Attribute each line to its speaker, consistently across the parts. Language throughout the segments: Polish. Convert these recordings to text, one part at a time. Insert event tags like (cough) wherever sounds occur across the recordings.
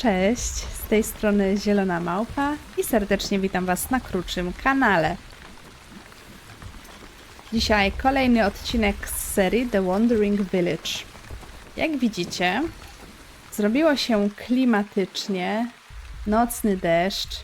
Speaker 1: Cześć, z tej strony Zielona Małpa i serdecznie witam Was na krótszym kanale. Dzisiaj kolejny odcinek z serii The Wandering Village. Jak widzicie, zrobiło się klimatycznie, nocny deszcz.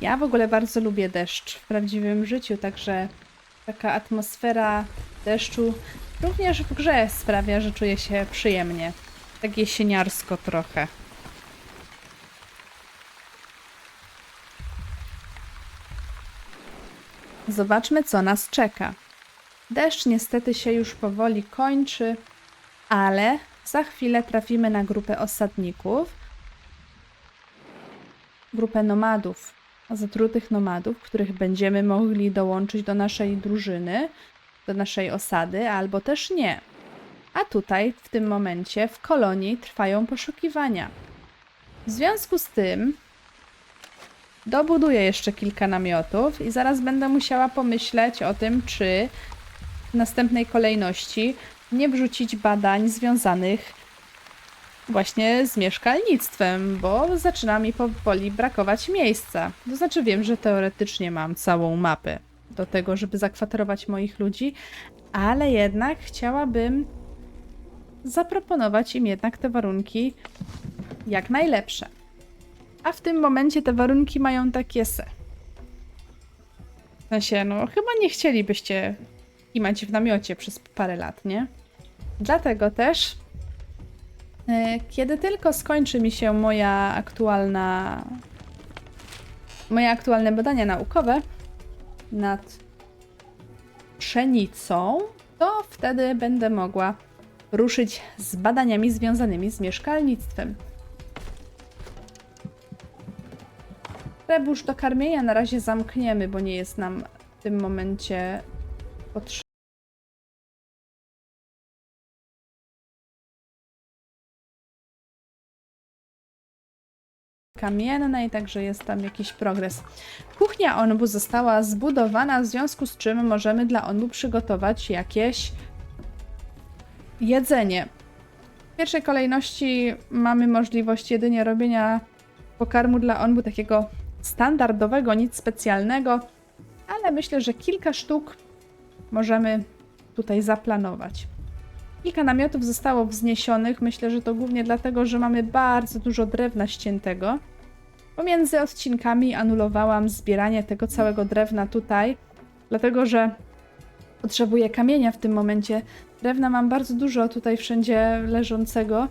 Speaker 1: Ja w ogóle bardzo lubię deszcz w prawdziwym życiu, także taka atmosfera deszczu również w grze sprawia, że czuję się przyjemnie. Tak jesieniarsko trochę. Zobaczmy, co nas czeka. Deszcz niestety się już powoli kończy, ale za chwilę trafimy na grupę osadników, grupę nomadów, zatrutych nomadów, których będziemy mogli dołączyć do naszej drużyny, do naszej osady, albo też nie. A tutaj, w tym momencie, w kolonii trwają poszukiwania. W związku z tym dobuduję jeszcze kilka namiotów i zaraz będę musiała pomyśleć o tym, czy w następnej kolejności nie wrzucić badań związanych właśnie z mieszkalnictwem, bo zaczyna mi powoli brakować miejsca. To znaczy wiem, że teoretycznie mam całą mapę do tego, żeby zakwaterować moich ludzi, ale jednak chciałabym zaproponować im jednak te warunki jak najlepsze. A w tym momencie te warunki mają takie se. W sensie, no chyba nie chcielibyście imać w namiocie przez parę lat, nie? Dlatego też, e, kiedy tylko skończy mi się moja aktualna, moje aktualne badania naukowe nad pszenicą, to wtedy będę mogła ruszyć z badaniami związanymi z mieszkalnictwem. Rebusz do karmienia na razie zamkniemy, bo nie jest nam w tym momencie potrzebny. Kamiennej, także jest tam jakiś progres. Kuchnia Onbu została zbudowana, w związku z czym możemy dla Onbu przygotować jakieś jedzenie. W pierwszej kolejności mamy możliwość jedynie robienia pokarmu dla Onbu takiego standardowego, nic specjalnego, ale myślę, że kilka sztuk możemy tutaj zaplanować. Kilka namiotów zostało wzniesionych. Myślę, że to głównie dlatego, że mamy bardzo dużo drewna ściętego. Pomiędzy odcinkami anulowałam zbieranie tego całego drewna tutaj, dlatego że potrzebuję kamienia w tym momencie. Drewna mam bardzo dużo tutaj wszędzie leżącego,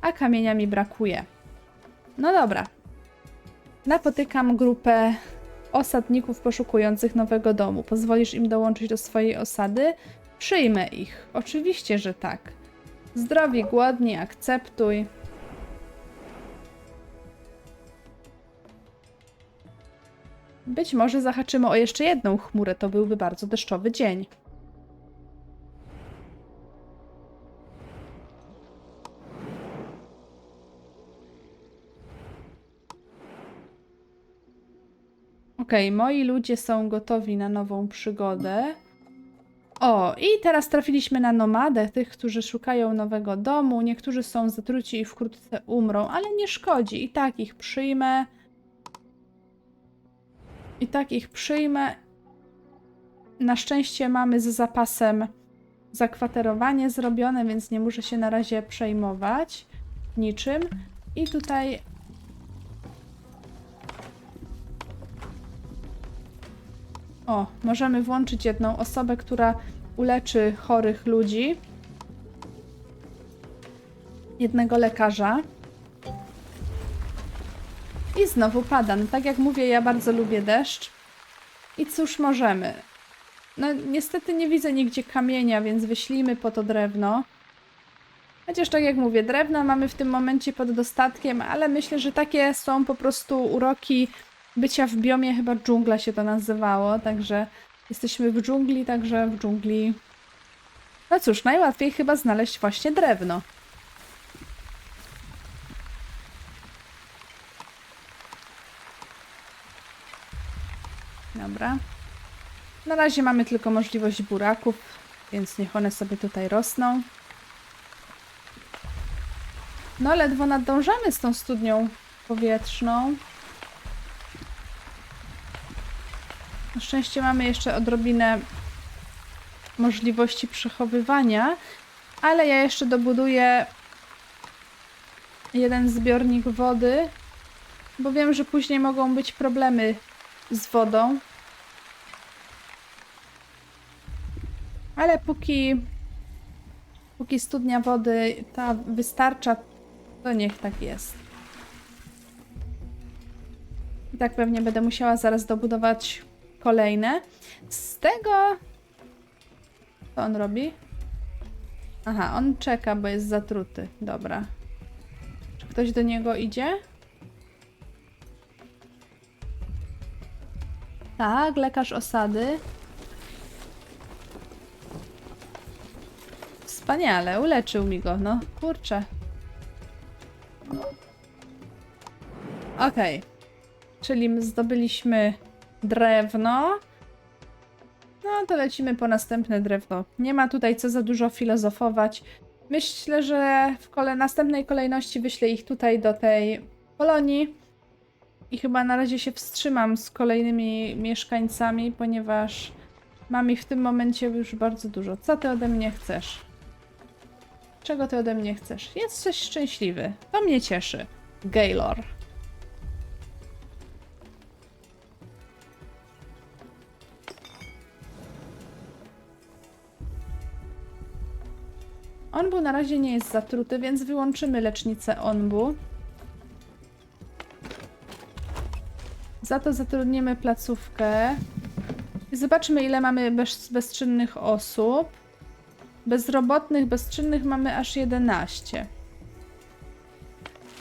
Speaker 1: a kamienia mi brakuje. No dobra, Napotykam grupę osadników poszukujących nowego domu. Pozwolisz im dołączyć do swojej osady? Przyjmę ich. Oczywiście, że tak. Zdrowi, głodni, akceptuj. Być może zahaczymy o jeszcze jedną chmurę, to byłby bardzo deszczowy dzień. Okej, moi ludzie są gotowi na nową przygodę. O, i teraz trafiliśmy na nomadę, tych, którzy szukają nowego domu. Niektórzy są zatruci i wkrótce umrą, ale nie szkodzi. I tak ich przyjmę. I tak ich przyjmę. Na szczęście mamy z zapasem zakwaterowanie zrobione, więc nie muszę się na razie przejmować niczym. I tutaj O, możemy włączyć jedną osobę, która uleczy chorych ludzi. Jednego lekarza. I znowu pada. No tak jak mówię, ja bardzo lubię deszcz. I cóż możemy? No niestety nie widzę nigdzie kamienia, więc wyślijmy po to drewno. Chociaż tak jak mówię, drewna mamy w tym momencie pod dostatkiem, ale myślę, że takie są po prostu uroki bycia w biomie, chyba dżungla się to nazywało, także jesteśmy w dżungli, także w dżungli... No cóż, najłatwiej chyba znaleźć właśnie drewno. Dobra. Na razie mamy tylko możliwość buraków, więc niech one sobie tutaj rosną. No, ledwo nadążamy z tą studnią powietrzną. Szczęście mamy jeszcze odrobinę możliwości przechowywania, ale ja jeszcze dobuduję jeden zbiornik wody, bo wiem, że później mogą być problemy z wodą. Ale póki, póki studnia wody ta wystarcza, to niech tak jest. I tak pewnie będę musiała zaraz dobudować kolejne. Z tego. Co on robi? Aha, on czeka, bo jest zatruty. Dobra. Czy ktoś do niego idzie? Tak, lekarz osady. Wspaniale, uleczył mi go, no kurczę. Okej. Czyli my zdobyliśmy drewno. No to lecimy po następne drewno. Nie ma tutaj co za dużo filozofować. Myślę, że w kole następnej kolejności wyślę ich tutaj do tej kolonii. I chyba na razie się wstrzymam z kolejnymi mieszkańcami, ponieważ mam ich w tym momencie już bardzo dużo. Co ty ode mnie chcesz? Czego ty ode mnie chcesz? Jesteś szczęśliwy. To mnie cieszy. Gaylor. Onbu na razie nie jest zatruty, więc wyłączymy lecznicę Onbu. Za to zatrudnimy placówkę. Zobaczmy, ile mamy bez, bezczynnych osób. Bezrobotnych, bezczynnych mamy aż 11.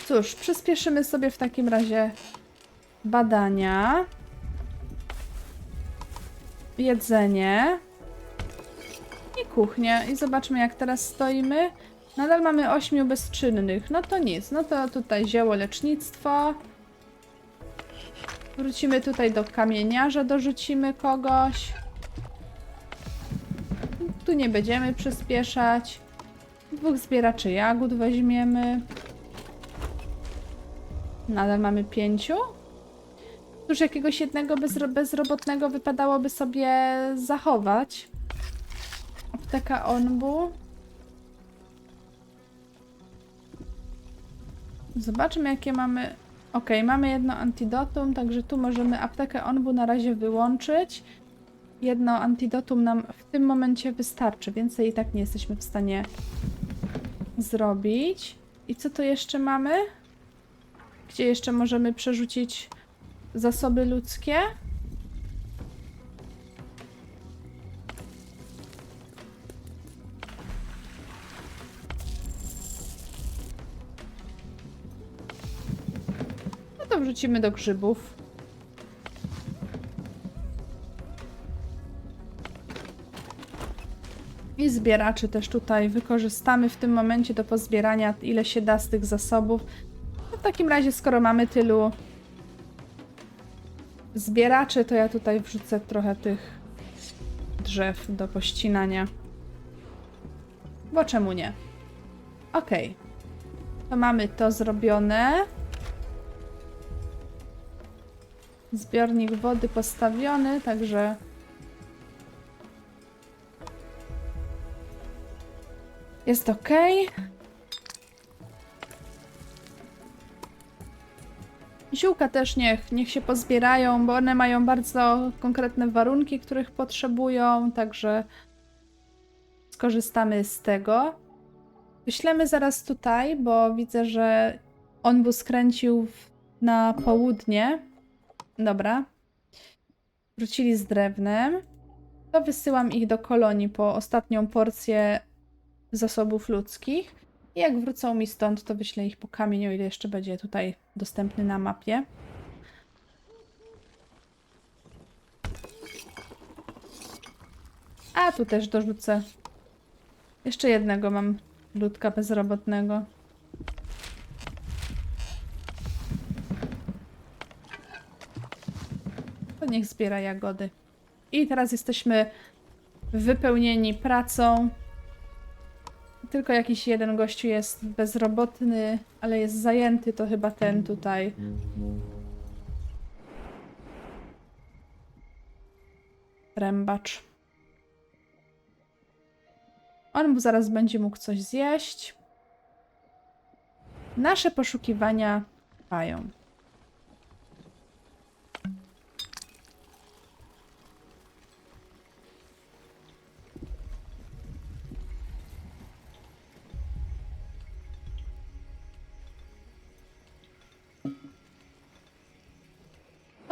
Speaker 1: Cóż, przyspieszymy sobie w takim razie badania. Jedzenie. Kuchnię. I zobaczmy, jak teraz stoimy. Nadal mamy 8 bezczynnych. No to nic. No to tutaj zioło lecznictwo. Wrócimy tutaj do kamieniarza, dorzucimy kogoś. Tu nie będziemy przyspieszać. Dwóch zbieraczy jagód weźmiemy. Nadal mamy pięciu. Cóż, jakiegoś jednego bezro bezrobotnego wypadałoby sobie zachować. Apteka Onbu. Zobaczmy, jakie mamy. Ok, mamy jedno antidotum, także tu możemy aptekę Onbu na razie wyłączyć. Jedno antidotum nam w tym momencie wystarczy, więcej i tak nie jesteśmy w stanie zrobić. I co tu jeszcze mamy? Gdzie jeszcze możemy przerzucić zasoby ludzkie? Wrzucimy do grzybów. I zbieraczy też tutaj wykorzystamy w tym momencie do pozbierania ile się da z tych zasobów. No w takim razie, skoro mamy tylu zbieraczy, to ja tutaj wrzucę trochę tych drzew do pościnania. Bo czemu nie? Okej. To mamy to zrobione. Zbiornik wody postawiony, także jest ok. Ziółka też niech, niech się pozbierają, bo one mają bardzo konkretne warunki, których potrzebują, także skorzystamy z tego. Wyślemy zaraz tutaj, bo widzę, że on był skręcił na południe. Dobra. Wrócili z drewnem. To wysyłam ich do kolonii po ostatnią porcję zasobów ludzkich. I jak wrócą mi stąd, to wyślę ich po kamień, o ile jeszcze będzie tutaj dostępny na mapie. A tu też dorzucę. Jeszcze jednego mam ludka bezrobotnego. Niech zbiera jagody. I teraz jesteśmy wypełnieni pracą. tylko jakiś jeden gościu jest bezrobotny, ale jest zajęty, to chyba ten tutaj. Rębacz. On zaraz będzie mógł coś zjeść. Nasze poszukiwania trwają.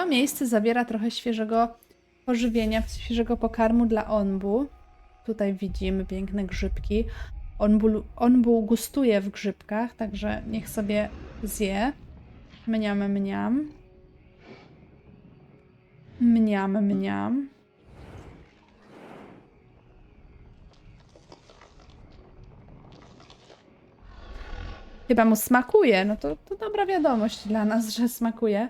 Speaker 1: To miejsce zawiera trochę świeżego pożywienia, świeżego pokarmu dla onbu. Tutaj widzimy piękne grzybki. Onbu, onbu gustuje w grzybkach, także niech sobie zje. Mniam, mniam. Mniam, mniam. Chyba mu smakuje. No to, to dobra wiadomość dla nas, że smakuje.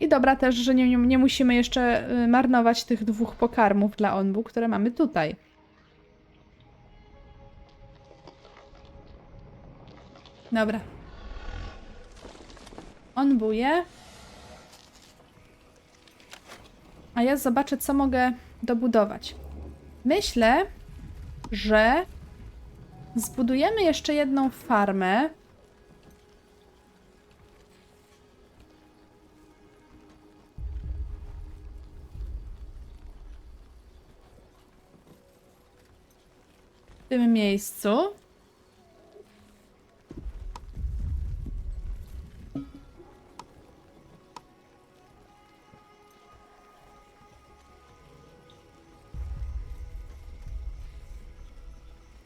Speaker 1: I dobra też, że nie, nie, musimy jeszcze y, marnować tych dwóch pokarmów dla onbu, które mamy tutaj. Dobra. Onbuję. A ja zobaczę, co mogę dobudować. Myślę, że zbudujemy jeszcze jedną farmę. W tym miejscu.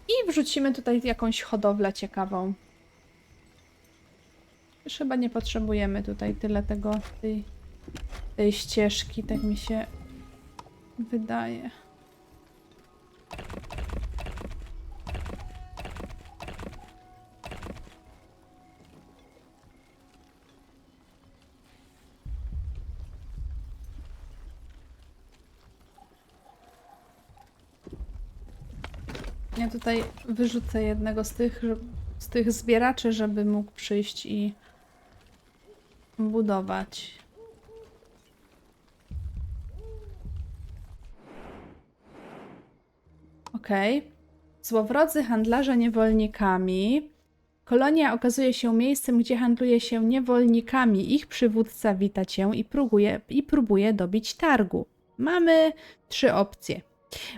Speaker 1: I wrzucimy tutaj jakąś hodowlę ciekawą. Chyba nie potrzebujemy tutaj tyle tego, tej, tej ścieżki, tak mi się wydaje. Tutaj wyrzucę jednego z tych, z tych zbieraczy, żeby mógł przyjść i budować. Okej. Złowrodzy handlarze niewolnikami. Kolonia okazuje się miejscem, gdzie handluje się niewolnikami. Ich przywódca wita cię i próbuje, i próbuje dobić targu. Mamy trzy opcje.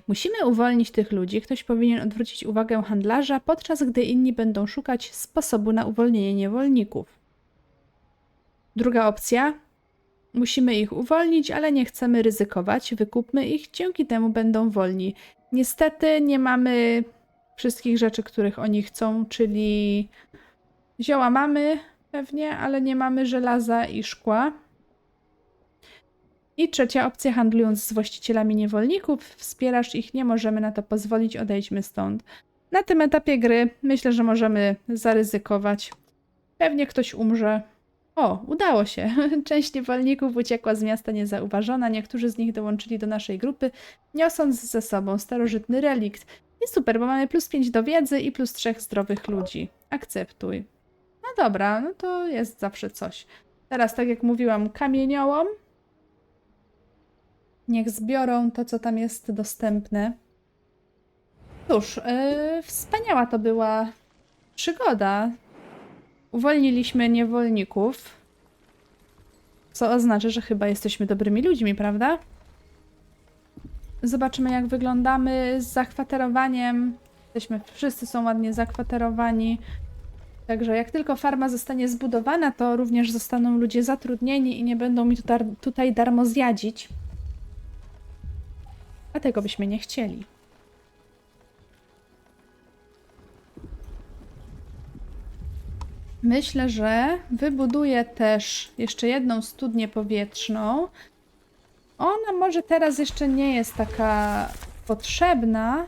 Speaker 1: Musimy uwolnić tych ludzi. Ktoś powinien odwrócić uwagę handlarza, podczas gdy inni będą szukać sposobu na uwolnienie niewolników. Druga opcja. Musimy ich uwolnić, ale nie chcemy ryzykować. Wykupmy ich, dzięki temu będą wolni. Niestety nie mamy wszystkich rzeczy, których oni chcą, czyli zioła mamy pewnie, ale nie mamy żelaza i szkła. I trzecia opcja, handlując z właścicielami niewolników, wspierasz ich, nie możemy na to pozwolić, odejdźmy stąd. Na tym etapie gry myślę, że możemy zaryzykować. Pewnie ktoś umrze. O, udało się. (laughs) Część niewolników uciekła z miasta niezauważona, niektórzy z nich dołączyli do naszej grupy, niosąc ze sobą starożytny relikt. I super, bo mamy plus 5 do wiedzy i plus 3 zdrowych ludzi. Akceptuj. No dobra, no to jest zawsze coś. Teraz, tak jak mówiłam, kamieniołom. Niech zbiorą to, co tam jest dostępne. Cóż, yy, wspaniała to była przygoda. Uwolniliśmy niewolników. Co oznacza, że chyba jesteśmy dobrymi ludźmi, prawda? Zobaczymy, jak wyglądamy z zakwaterowaniem. Jesteśmy, wszyscy są ładnie zakwaterowani. Także jak tylko farma zostanie zbudowana, to również zostaną ludzie zatrudnieni i nie będą mi tutaj, tutaj darmo zjadzić. A tego byśmy nie chcieli. Myślę, że wybuduję też jeszcze jedną studnię powietrzną. Ona może teraz jeszcze nie jest taka potrzebna,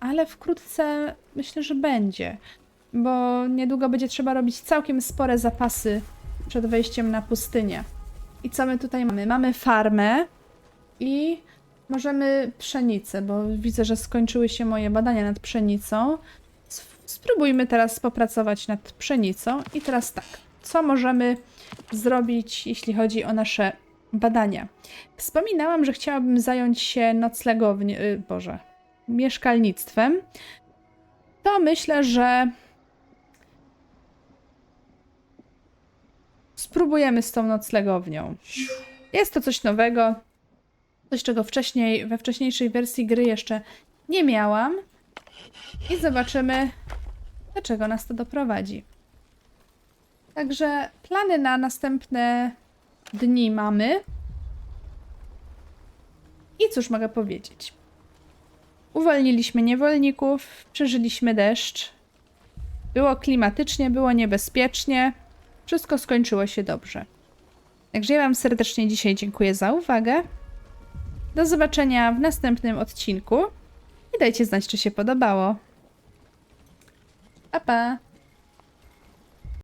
Speaker 1: ale wkrótce myślę, że będzie, bo niedługo będzie trzeba robić całkiem spore zapasy przed wejściem na pustynię. I co my tutaj mamy? Mamy farmę i możemy pszenicę, bo widzę, że skończyły się moje badania nad pszenicą. Spróbujmy teraz popracować nad pszenicą. I teraz tak, co możemy zrobić, jeśli chodzi o nasze badania? Wspominałam, że chciałabym zająć się noclegownią, y, Boże, mieszkalnictwem. To myślę, że spróbujemy z tą noclegownią. Jest to coś nowego, coś czego wcześniej, we wcześniejszej wersji gry jeszcze nie miałam. I zobaczymy, do czego nas to doprowadzi. Także plany na następne dni mamy. I cóż mogę powiedzieć? Uwolniliśmy niewolników, przeżyliśmy deszcz. Było klimatycznie, było niebezpiecznie. Wszystko skończyło się dobrze. Także ja Wam serdecznie dzisiaj dziękuję za uwagę. Do zobaczenia w następnym odcinku. I dajcie znać, czy się podobało. Pa, pa!